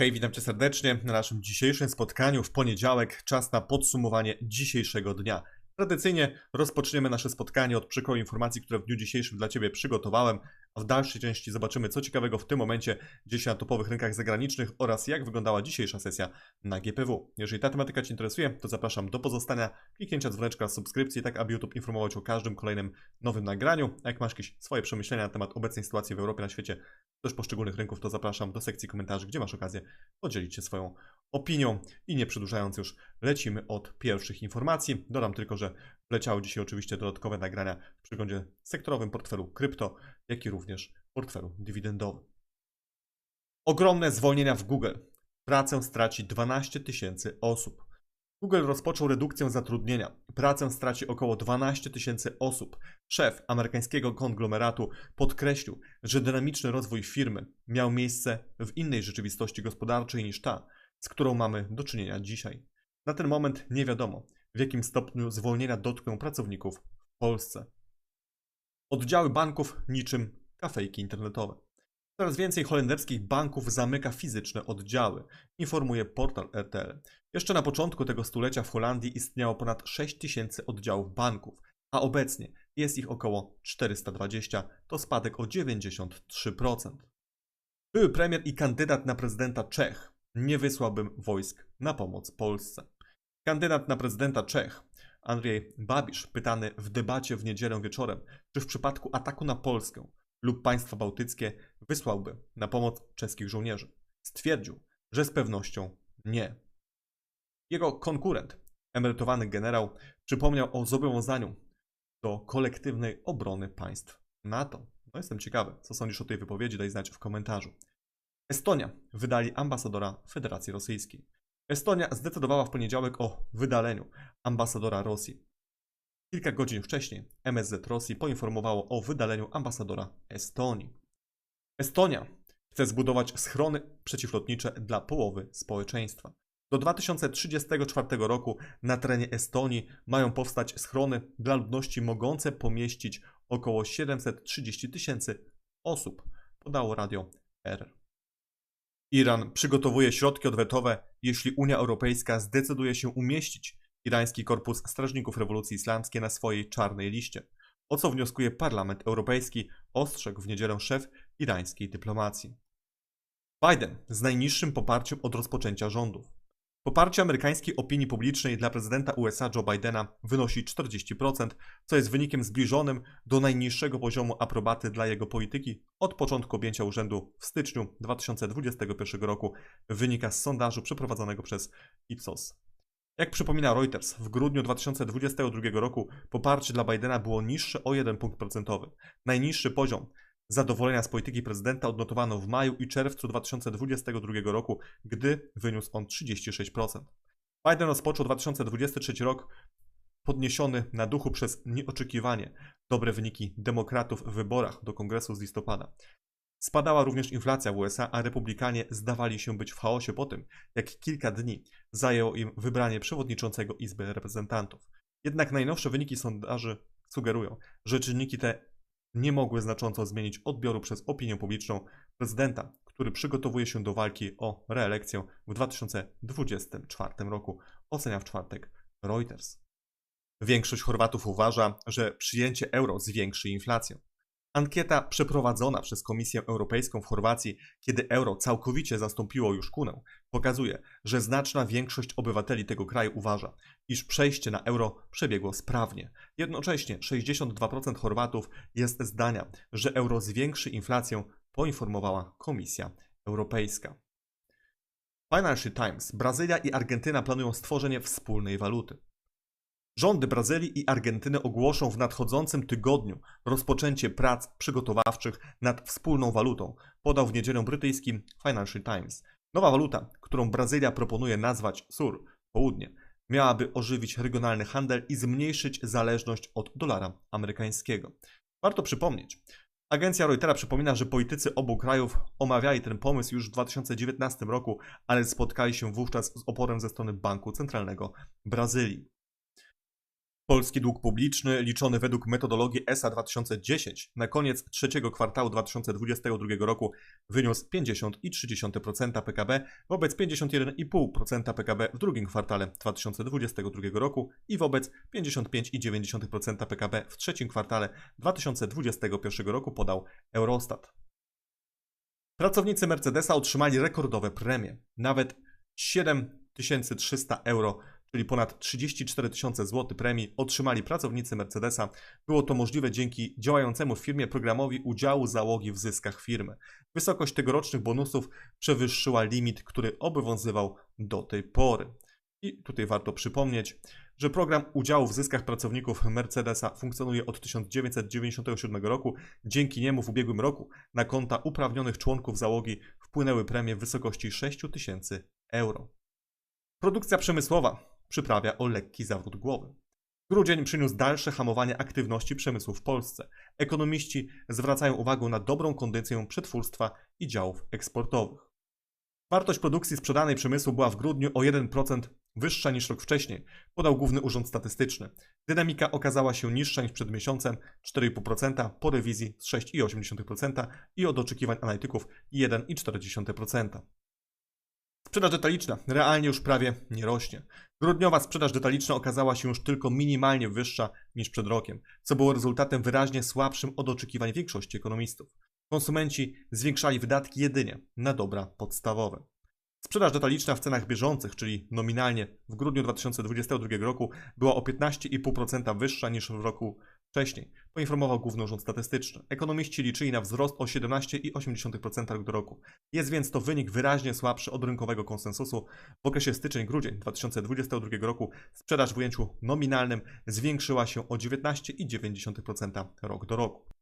Hej, witam cię serdecznie na naszym dzisiejszym spotkaniu w poniedziałek. Czas na podsumowanie dzisiejszego dnia. Tradycyjnie rozpoczniemy nasze spotkanie od przykroju informacji, które w dniu dzisiejszym dla Ciebie przygotowałem, w dalszej części zobaczymy, co ciekawego w tym momencie dzieje się na topowych rynkach zagranicznych oraz jak wyglądała dzisiejsza sesja na GPW. Jeżeli ta tematyka Cię interesuje, to zapraszam do pozostania, kliknięcia dzwoneczka, subskrypcji, tak aby YouTube informował Cię o każdym kolejnym nowym nagraniu. A jak masz jakieś swoje przemyślenia na temat obecnej sytuacji w Europie, na świecie, też poszczególnych rynków, to zapraszam do sekcji komentarzy, gdzie masz okazję podzielić się swoją opinią. I nie przedłużając już, lecimy od pierwszych informacji. Dodam tylko, że leciały dzisiaj oczywiście dodatkowe nagrania w przeglądzie sektorowym portfelu krypto, jak i również portfelu dywidendowym. Ogromne zwolnienia w Google. Pracę straci 12 tysięcy osób. Google rozpoczął redukcję zatrudnienia. Pracę straci około 12 tysięcy osób. Szef amerykańskiego konglomeratu podkreślił, że dynamiczny rozwój firmy miał miejsce w innej rzeczywistości gospodarczej niż ta, z którą mamy do czynienia dzisiaj. Na ten moment nie wiadomo, w jakim stopniu zwolnienia dotkną pracowników w Polsce. Oddziały banków niczym kafejki internetowe. Coraz więcej holenderskich banków zamyka fizyczne oddziały, informuje portal RTL. Jeszcze na początku tego stulecia w Holandii istniało ponad 6 tysięcy oddziałów banków, a obecnie jest ich około 420, to spadek o 93%. Były premier i kandydat na prezydenta Czech nie wysłałbym wojsk na pomoc Polsce. Kandydat na prezydenta Czech, Andrzej Babisz, pytany w debacie w niedzielę wieczorem, czy w przypadku ataku na Polskę lub państwa bałtyckie wysłałby na pomoc czeskich żołnierzy, stwierdził, że z pewnością nie. Jego konkurent, emerytowany generał, przypomniał o zobowiązaniu do kolektywnej obrony państw NATO. No jestem ciekawy, co sądzisz o tej wypowiedzi, daj znać w komentarzu. Estonia wydali ambasadora Federacji Rosyjskiej. Estonia zdecydowała w poniedziałek o wydaleniu ambasadora Rosji. Kilka godzin wcześniej MSZ Rosji poinformowało o wydaleniu ambasadora Estonii. Estonia chce zbudować schrony przeciwlotnicze dla połowy społeczeństwa. Do 2034 roku na terenie Estonii mają powstać schrony dla ludności mogące pomieścić około 730 tysięcy osób, podało radio R. Iran przygotowuje środki odwetowe, jeśli Unia Europejska zdecyduje się umieścić irański korpus strażników rewolucji islamskiej na swojej czarnej liście, o co wnioskuje Parlament Europejski, ostrzegł w niedzielę szef irańskiej dyplomacji. Biden z najniższym poparciem od rozpoczęcia rządów. Poparcie amerykańskiej opinii publicznej dla prezydenta USA Joe Bidena wynosi 40%, co jest wynikiem zbliżonym do najniższego poziomu aprobaty dla jego polityki od początku objęcia urzędu w styczniu 2021 roku, wynika z sondażu przeprowadzonego przez Ipsos. Jak przypomina Reuters, w grudniu 2022 roku poparcie dla Bidena było niższe o 1 punkt procentowy. Najniższy poziom Zadowolenia z polityki prezydenta odnotowano w maju i czerwcu 2022 roku, gdy wyniósł on 36%. Biden rozpoczął 2023 rok podniesiony na duchu przez nieoczekiwanie dobre wyniki demokratów w wyborach do kongresu z listopada. Spadała również inflacja w USA, a republikanie zdawali się być w chaosie po tym, jak kilka dni zajęło im wybranie przewodniczącego Izby Reprezentantów. Jednak najnowsze wyniki sondaży sugerują, że czynniki te nie mogły znacząco zmienić odbioru przez opinię publiczną prezydenta, który przygotowuje się do walki o reelekcję w 2024 roku, ocenia w czwartek Reuters. Większość Chorwatów uważa, że przyjęcie euro zwiększy inflację. Ankieta przeprowadzona przez Komisję Europejską w Chorwacji, kiedy euro całkowicie zastąpiło już kunę, pokazuje, że znaczna większość obywateli tego kraju uważa, iż przejście na euro przebiegło sprawnie. Jednocześnie 62% Chorwatów jest zdania, że euro zwiększy inflację, poinformowała Komisja Europejska. Financial Times. Brazylia i Argentyna planują stworzenie wspólnej waluty. Rządy Brazylii i Argentyny ogłoszą w nadchodzącym tygodniu rozpoczęcie prac przygotowawczych nad wspólną walutą, podał w niedzielę brytyjski Financial Times. Nowa waluta, którą Brazylia proponuje nazwać SUR, południe, miałaby ożywić regionalny handel i zmniejszyć zależność od dolara amerykańskiego. Warto przypomnieć, Agencja Reutera przypomina, że politycy obu krajów omawiali ten pomysł już w 2019 roku, ale spotkali się wówczas z oporem ze strony Banku Centralnego Brazylii. Polski dług publiczny, liczony według metodologii ESA 2010, na koniec trzeciego kwartału 2022 roku wyniósł 50,3% PKB wobec 51,5% PKB w drugim kwartale 2022 roku i wobec 55,9% PKB w trzecim kwartale 2021 roku podał Eurostat. Pracownicy Mercedesa otrzymali rekordowe premie. Nawet 7300 euro, czyli ponad 34 tysiące złotych premii otrzymali pracownicy Mercedesa. Było to możliwe dzięki działającemu w firmie programowi udziału załogi w zyskach firmy. Wysokość tegorocznych bonusów przewyższyła limit, który obowiązywał do tej pory. I tutaj warto przypomnieć, że program udziału w zyskach pracowników Mercedesa funkcjonuje od 1997 roku. Dzięki niemu w ubiegłym roku na konta uprawnionych członków załogi wpłynęły premie w wysokości 6 tysięcy euro. Produkcja przemysłowa przyprawia o lekki zawrót głowy. Grudzień przyniósł dalsze hamowanie aktywności przemysłu w Polsce. Ekonomiści zwracają uwagę na dobrą kondycję przetwórstwa i działów eksportowych. Wartość produkcji sprzedanej przemysłu była w grudniu o 1% wyższa niż rok wcześniej, podał Główny Urząd Statystyczny. Dynamika okazała się niższa niż przed miesiącem 4,5% po rewizji z 6,8% i od oczekiwań analityków 1,4%. Sprzedaż detaliczna realnie już prawie nie rośnie. Grudniowa sprzedaż detaliczna okazała się już tylko minimalnie wyższa niż przed rokiem, co było rezultatem wyraźnie słabszym od oczekiwań większości ekonomistów. Konsumenci zwiększali wydatki jedynie na dobra podstawowe. Sprzedaż detaliczna w cenach bieżących, czyli nominalnie w grudniu 2022 roku, była o 15,5% wyższa niż w roku wcześniej, poinformował Główny Urząd Statystyczny. Ekonomiści liczyli na wzrost o 17,8% rok do roku. Jest więc to wynik wyraźnie słabszy od rynkowego konsensusu. W okresie styczeń-grudzień 2022 roku sprzedaż w ujęciu nominalnym zwiększyła się o 19,9% rok do roku.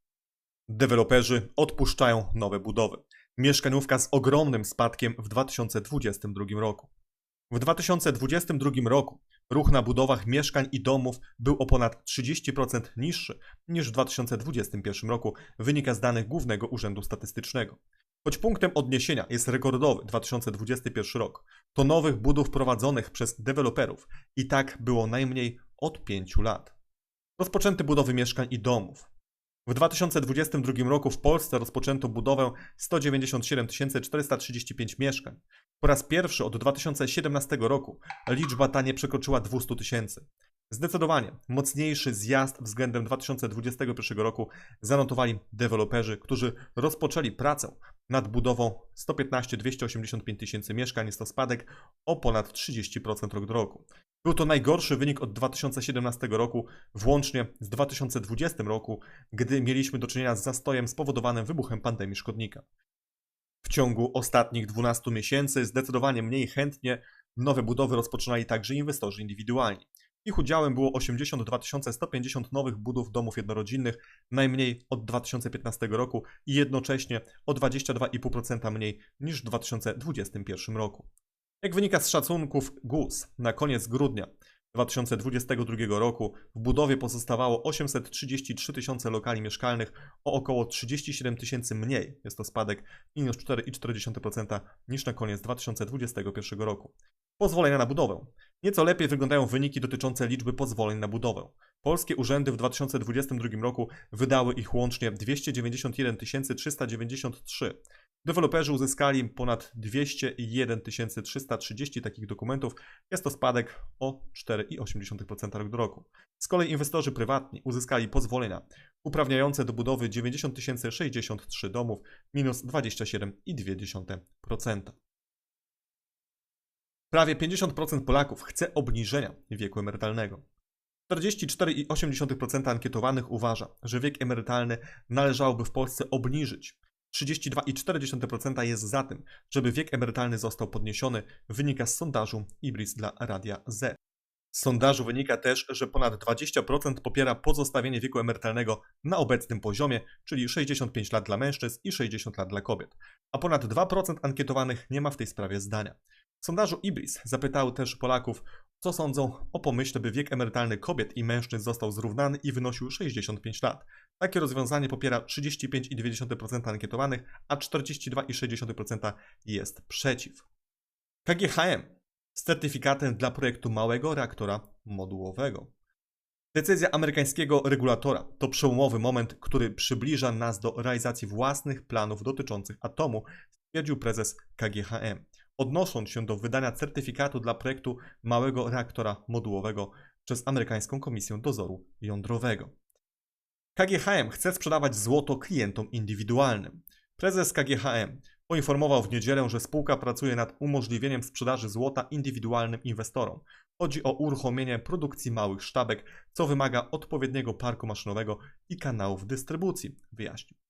Deweloperzy odpuszczają nowe budowy. Mieszkaniówka z ogromnym spadkiem w 2022 roku. W 2022 roku ruch na budowach mieszkań i domów był o ponad 30% niższy niż w 2021 roku, wynika z danych Głównego Urzędu Statystycznego. Choć punktem odniesienia jest rekordowy 2021 rok, to nowych budów prowadzonych przez deweloperów i tak było najmniej od 5 lat. Rozpoczęte budowy mieszkań i domów. W 2022 roku w Polsce rozpoczęto budowę 197 435 mieszkań. Po raz pierwszy od 2017 roku liczba ta nie przekroczyła 200 tysięcy. Zdecydowanie mocniejszy zjazd względem 2021 roku zanotowali deweloperzy, którzy rozpoczęli pracę nad budową 115 285 tysięcy mieszkań. Jest to spadek o ponad 30% rok do roku. Był to najgorszy wynik od 2017 roku, włącznie z 2020 roku, gdy mieliśmy do czynienia z zastojem spowodowanym wybuchem pandemii szkodnika. W ciągu ostatnich 12 miesięcy zdecydowanie mniej chętnie nowe budowy rozpoczynali także inwestorzy indywidualni. Ich udziałem było 82 150 nowych budów domów jednorodzinnych, najmniej od 2015 roku i jednocześnie o 22,5% mniej niż w 2021 roku. Jak wynika z szacunków GUS, na koniec grudnia 2022 roku w budowie pozostawało 833 tysiące lokali mieszkalnych, o około 37 tysięcy mniej, jest to spadek minus 4,4% niż na koniec 2021 roku. Pozwolenia na budowę. Nieco lepiej wyglądają wyniki dotyczące liczby pozwoleń na budowę. Polskie urzędy w 2022 roku wydały ich łącznie 291 393. Deweloperzy uzyskali ponad 201 330 takich dokumentów. Jest to spadek o 4,8% rok do roku. Z kolei inwestorzy prywatni uzyskali pozwolenia uprawniające do budowy 90 063 domów, minus 27,2%. Prawie 50% Polaków chce obniżenia wieku emerytalnego. 44,8% ankietowanych uważa, że wiek emerytalny należałoby w Polsce obniżyć. 32,4% jest za tym, żeby wiek emerytalny został podniesiony, wynika z sondażu Ibris dla Radia Z. Z sondażu wynika też, że ponad 20% popiera pozostawienie wieku emerytalnego na obecnym poziomie, czyli 65 lat dla mężczyzn i 60 lat dla kobiet, a ponad 2% ankietowanych nie ma w tej sprawie zdania. W sondażu Ibris zapytał też Polaków, co sądzą o pomyśle, by wiek emerytalny kobiet i mężczyzn został zrównany i wynosił 65 lat. Takie rozwiązanie popiera 35,2% ankietowanych, a 42,6% jest przeciw. KGHM z certyfikatem dla projektu małego reaktora modułowego. Decyzja amerykańskiego regulatora to przełomowy moment, który przybliża nas do realizacji własnych planów dotyczących atomu, stwierdził prezes KGHM, odnosząc się do wydania certyfikatu dla projektu małego reaktora modułowego przez amerykańską Komisję Dozoru Jądrowego. KGHM chce sprzedawać złoto klientom indywidualnym. Prezes KGHM poinformował w niedzielę, że spółka pracuje nad umożliwieniem sprzedaży złota indywidualnym inwestorom. Chodzi o uruchomienie produkcji małych sztabek, co wymaga odpowiedniego parku maszynowego i kanałów dystrybucji, wyjaśnił.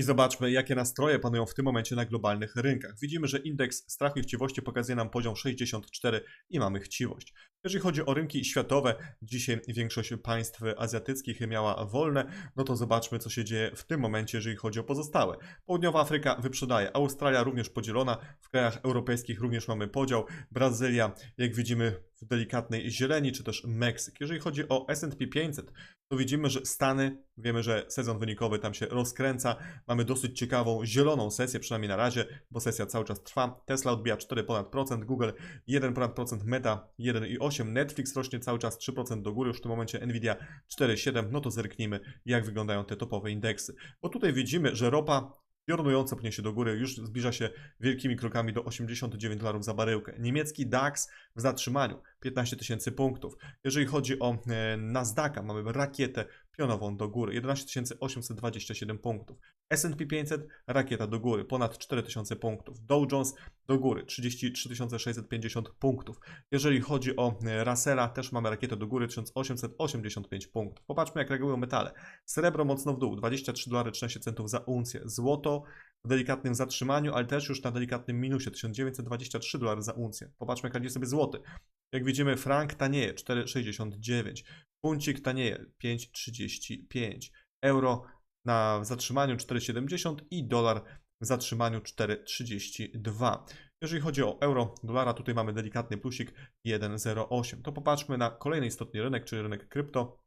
I zobaczmy, jakie nastroje panują w tym momencie na globalnych rynkach. Widzimy, że indeks strachu i chciwości pokazuje nam poziom 64 i mamy chciwość. Jeżeli chodzi o rynki światowe, dzisiaj większość państw azjatyckich miała wolne, no to zobaczmy, co się dzieje w tym momencie, jeżeli chodzi o pozostałe. Południowa Afryka wyprzedaje, Australia również podzielona, w krajach europejskich również mamy podział, Brazylia, jak widzimy, w delikatnej zieleni, czy też Meksyk. Jeżeli chodzi o S&P 500, to widzimy, że Stany, wiemy, że sezon wynikowy tam się rozkręca, mamy dosyć ciekawą zieloną sesję, przynajmniej na razie, bo sesja cały czas trwa. Tesla odbija 4 ponad procent, Google 1 ponad procent, Meta 1,8, Netflix rośnie cały czas 3% do góry, już w tym momencie Nvidia 4,7, no to zerknijmy, jak wyglądają te topowe indeksy. Bo tutaj widzimy, że ropa piorunująco pnie się do góry, już zbliża się wielkimi krokami do 89 dolarów za baryłkę. Niemiecki DAX w zatrzymaniu 15 tysięcy punktów. Jeżeli chodzi o e, Nasdaqa, mamy rakietę pionową do góry 11 827 punktów. S&P 500 rakieta do góry ponad 4000 punktów. Dow Jones do góry 33 650 punktów. Jeżeli chodzi o e, Russella też mamy rakietę do góry 1885 punktów. Popatrzmy jak reagują metale. Srebro mocno w dół 23 dolary 13 centów za uncję. Złoto w delikatnym zatrzymaniu, ale też już na delikatnym minusie 1923 dolary za uncję. Popatrzmy jak radzi sobie złoty. Jak widzimy frank tanieje 4,69. Funcik tanieje 5,35. Euro na zatrzymaniu 4,70 i dolar w zatrzymaniu 4,32. Jeżeli chodzi o euro, dolara, tutaj mamy delikatny plusik 1,08. To popatrzmy na kolejny istotny rynek, czyli rynek krypto.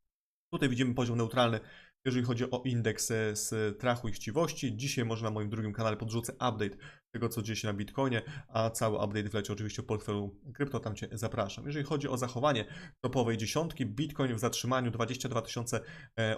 Tutaj widzimy poziom neutralny jeżeli chodzi o indeks z trachu i chciwości. Dzisiaj może na moim drugim kanale podrzucę update tego, co dzieje się na Bitcoinie, a cały update wleci oczywiście w portfelu krypto, tam Cię zapraszam. Jeżeli chodzi o zachowanie topowej dziesiątki, Bitcoin w zatrzymaniu 22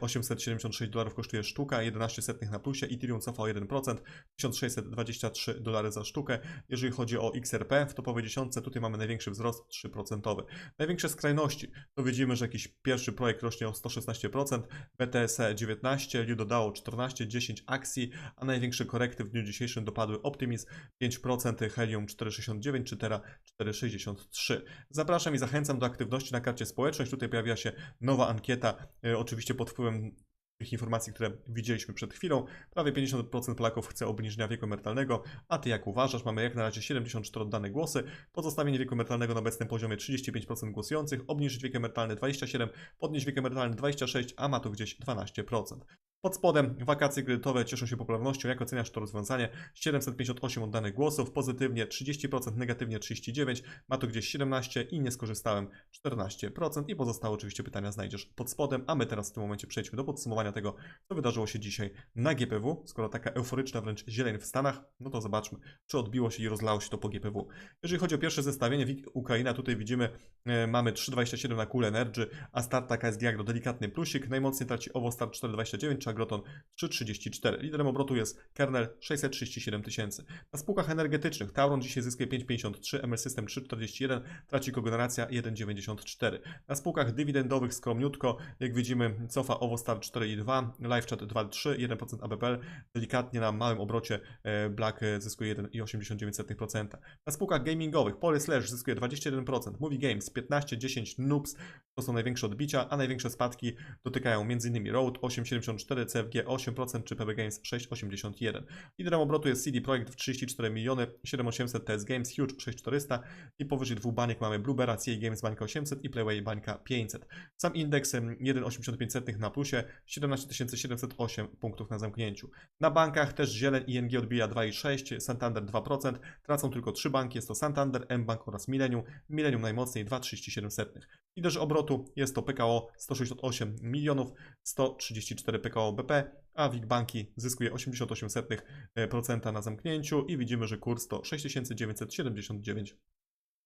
876 dolarów kosztuje sztuka, 11 setnych na plusie, Ethereum cofa o 1%, 1623 dolary za sztukę. Jeżeli chodzi o XRP w topowej dziesiątce, tutaj mamy największy wzrost 3%. Największe skrajności, to widzimy, że jakiś pierwszy projekt rośnie o 116%, BTC 19, Lido DAO 14, 10 akcji, a największe korekty w dniu dzisiejszym dopadły Optimism 5%, Helium 4,69 czy Terra 4,63. Zapraszam i zachęcam do aktywności na karcie społeczność. Tutaj pojawia się nowa ankieta, e, oczywiście pod wpływem tych informacji, które widzieliśmy przed chwilą. Prawie 50% Polaków chce obniżenia wieku emerytalnego, a Ty jak uważasz? Mamy jak na razie 74 oddane głosy, pozostawienie wieku emerytalnego na obecnym poziomie 35% głosujących, obniżyć wiek emerytalny 27%, podnieść wiek emerytalny 26%, a ma to gdzieś 12%. Pod spodem wakacje kredytowe cieszą się popularnością. Jak oceniasz to rozwiązanie? 758 oddanych głosów, pozytywnie 30%, negatywnie 39%, ma to gdzieś 17% i nie skorzystałem 14%. I pozostałe oczywiście pytania znajdziesz pod spodem, a my teraz w tym momencie przejdźmy do podsumowania tego, co wydarzyło się dzisiaj na GPW. Skoro taka euforyczna wręcz zieleń w Stanach, no to zobaczmy, czy odbiło się i rozlało się to po GPW. Jeżeli chodzi o pierwsze zestawienie, Ukraina, tutaj widzimy, e, mamy 3,27 na Cool Energy, a start taka jest jak do delikatny plusik. Najmocniej traci owo start 4,29, czy Agroton 3,34. Liderem obrotu jest Kernel 637 tysięcy. Na spółkach energetycznych Tauron dzisiaj zyskuje 5,53, ML System 3,41, traci kogeneracja 1,94. Na spółkach dywidendowych skromniutko, jak widzimy, cofa Ovostar 4,2, LiveChat 2,3, 1% ABPL, delikatnie na małym obrocie e, Black zyskuje 1,89%. Na spółkach gamingowych Polyslash zyskuje 21%, Movie Games 15, 10, Noobs to są największe odbicia, a największe spadki dotykają m.in. Road 8,74, CFG 8% czy PB Games 6,81. Liderem obrotu jest CD Projekt w 34 miliony, 7800 TS Games, Huge 6400 i powyżej dwóch baniek mamy Bluebera, CA Games bańka 800 i Playway bańka 500. Sam indeks 1,85 na plusie, 17708 punktów na zamknięciu. Na bankach też Zieleń ING odbija 2,6, Santander 2%, tracą tylko trzy banki, jest to Santander, mBank oraz Millennium, Millennium najmocniej 2,37. Liderzy obrotu jest to PKO 168 milionów, 134 PKO BP, a WIG Banki zyskuje 88% na zamknięciu i widzimy, że kurs to 6979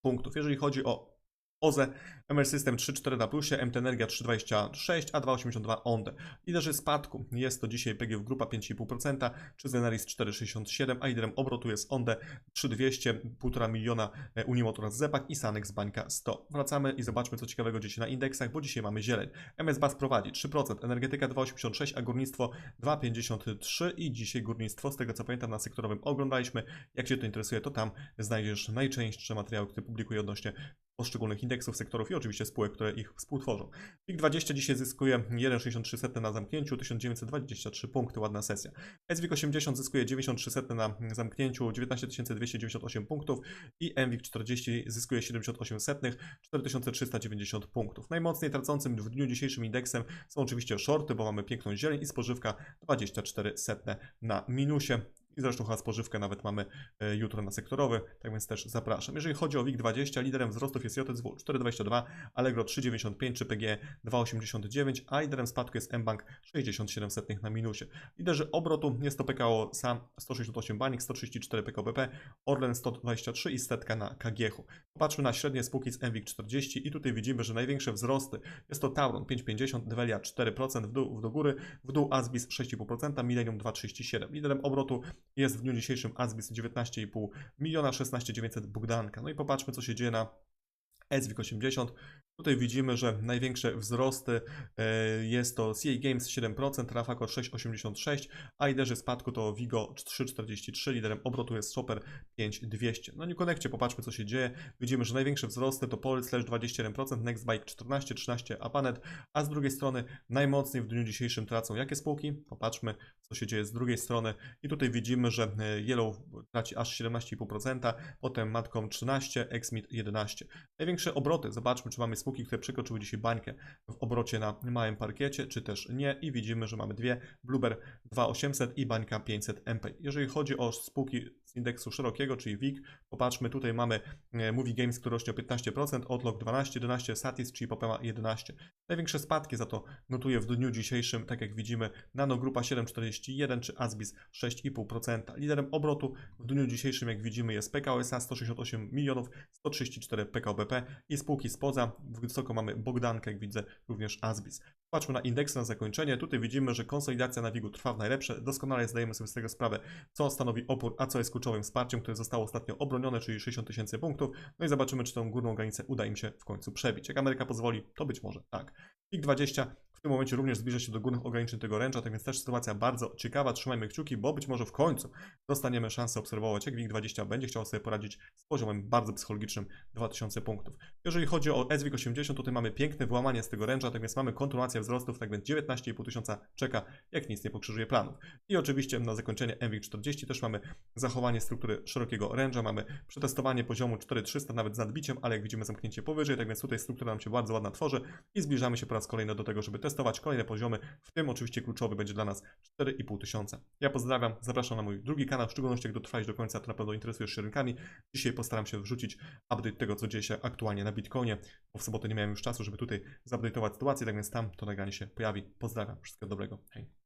punktów. Jeżeli chodzi o OZE, MR System 3,4 na plusie, MT Energia 3,26, a 2,82 ONDE. Liderzy spadku jest to dzisiaj PGF Grupa 5,5%, czy Zeneris 4,67, a liderem obrotu jest ONDE 3,200, 1,5 miliona e, Unimot oraz Zepak i Sanex Bańka 100. Wracamy i zobaczmy co ciekawego dzisiaj na indeksach, bo dzisiaj mamy zieleń. MS BAS prowadzi 3%, energetyka 2,86, a górnictwo 2,53 i dzisiaj górnictwo, z tego co pamiętam na sektorowym oglądaliśmy. Jak Cię to interesuje, to tam znajdziesz najczęstsze materiały, które publikuję odnośnie poszczególnych indeksów, sektorów i oczywiście spółek, które ich współtworzą. WIG20 dzisiaj zyskuje 1,63 na zamknięciu, 1923 punkty, ładna sesja. SWIG 80 zyskuje 93 na zamknięciu, 19298 punktów i MWIG 40 zyskuje 78 setnych, 4390 punktów. Najmocniej tracącym w dniu dzisiejszym indeksem są oczywiście shorty, bo mamy piękną zieleń i spożywka 24 setne na minusie. I zresztą chyba spożywkę nawet mamy e, jutro na sektorowy, tak więc też zapraszam. Jeżeli chodzi o WIG20, liderem wzrostów jest JSW 4,22, Allegro 3,95 czy PG 2,89, a liderem spadku jest mBank 67 setnych na minusie. Liderzy obrotu jest to PKO SAM 168 Banik, 134 PKBP, Orlen 123 i setka na KGH. Popatrzmy na średnie spółki z MWIG 40 i tutaj widzimy, że największe wzrosty jest to Tauron 5,50, Develia 4% w dół, w do góry, w dół Asbis 6,5%, Millennium 2,37. Liderem obrotu jest w dniu dzisiejszym Asbis 19,5 miliona, 16 900 Bogdanka. No i popatrzmy, co się dzieje na SWIG 80. Tutaj widzimy, że największe wzrosty e, jest to CA Games 7%, Rafaco 6,86, a liderzy spadku to Vigo 3,43, liderem obrotu jest Shopper 5,200. No i konekcie popatrzmy co się dzieje. Widzimy, że największe wzrosty to Poly Slash 21%, Nextbike 14, 13, Apanet, a z drugiej strony najmocniej w dniu dzisiejszym tracą jakie spółki? Popatrzmy co się dzieje z drugiej strony i tutaj widzimy, że e, Yellow traci aż 17,5%, potem Matcom 13, Exmit 11. Największe obroty, zobaczmy czy mamy spółki które przekroczyły dzisiaj bańkę w obrocie na małym parkiecie, czy też nie. I widzimy, że mamy dwie, Blueber 2800 i bańka 500 MP. Jeżeli chodzi o spółki z indeksu szerokiego, czyli WIG, popatrzmy, tutaj mamy e, Movie Games, który rośnie o 15%, Outlook 12, 11, Satis, czyli Popema 11. Największe spadki za to notuje w dniu dzisiejszym, tak jak widzimy, Nano Grupa 7,41 czy Asbis 6,5%. Liderem obrotu w dniu dzisiejszym, jak widzimy, jest PKO SA 168 milionów, 134 PKBP i spółki spoza wysoko mamy Bogdankę, jak widzę, również Asbis. Patrzmy na indeksy na zakończenie. Tutaj widzimy, że konsolidacja na WIG-u trwa w najlepsze. Doskonale zdajemy sobie z tego sprawę, co stanowi opór, a co jest kluczowym wsparciem, które zostało ostatnio obronione, czyli 60 tysięcy punktów. No i zobaczymy, czy tą górną granicę uda im się w końcu przebić. Jak Ameryka pozwoli, to być może tak. WIG20 w tym momencie również zbliża się do górnych ograniczeń tego ręcza, tak więc też sytuacja bardzo ciekawa. Trzymajmy kciuki, bo być może w końcu dostaniemy szansę obserwować, jak WIG20 będzie chciał sobie poradzić z poziomem bardzo psychologicznym 2000 punktów. Jeżeli chodzi o SWIG 80, tutaj mamy piękne wyłamanie z tego ręcza, tak więc mamy kontynuację wzrostów, tak więc 19,5 tysiąca czeka, jak nic nie pokrzyżuje planów. I oczywiście na zakończenie MWIG 40 też mamy zachowanie struktury szerokiego ręcza, mamy przetestowanie poziomu 4300 nawet z nadbiciem, ale jak widzimy zamknięcie powyżej, tak więc tutaj struktura nam się bardzo ładna tworzy i zbliżamy się po raz kolejny do tego, żeby testować kolejne poziomy, w tym oczywiście kluczowy będzie dla nas 4,5 tysiąca. Ja pozdrawiam, zapraszam na mój drugi kanał, w szczególności jak dotrwałeś do końca, to na pewno interesujesz się rynkami. Dzisiaj postaram się wrzucić update tego, co dzieje się aktualnie na Bitcoinie, bo w sobotę nie miałem już czasu, żeby tutaj zupdate'ować sytuację, tak więc tam to nagranie się pojawi. Pozdrawiam, wszystkiego dobrego, hej.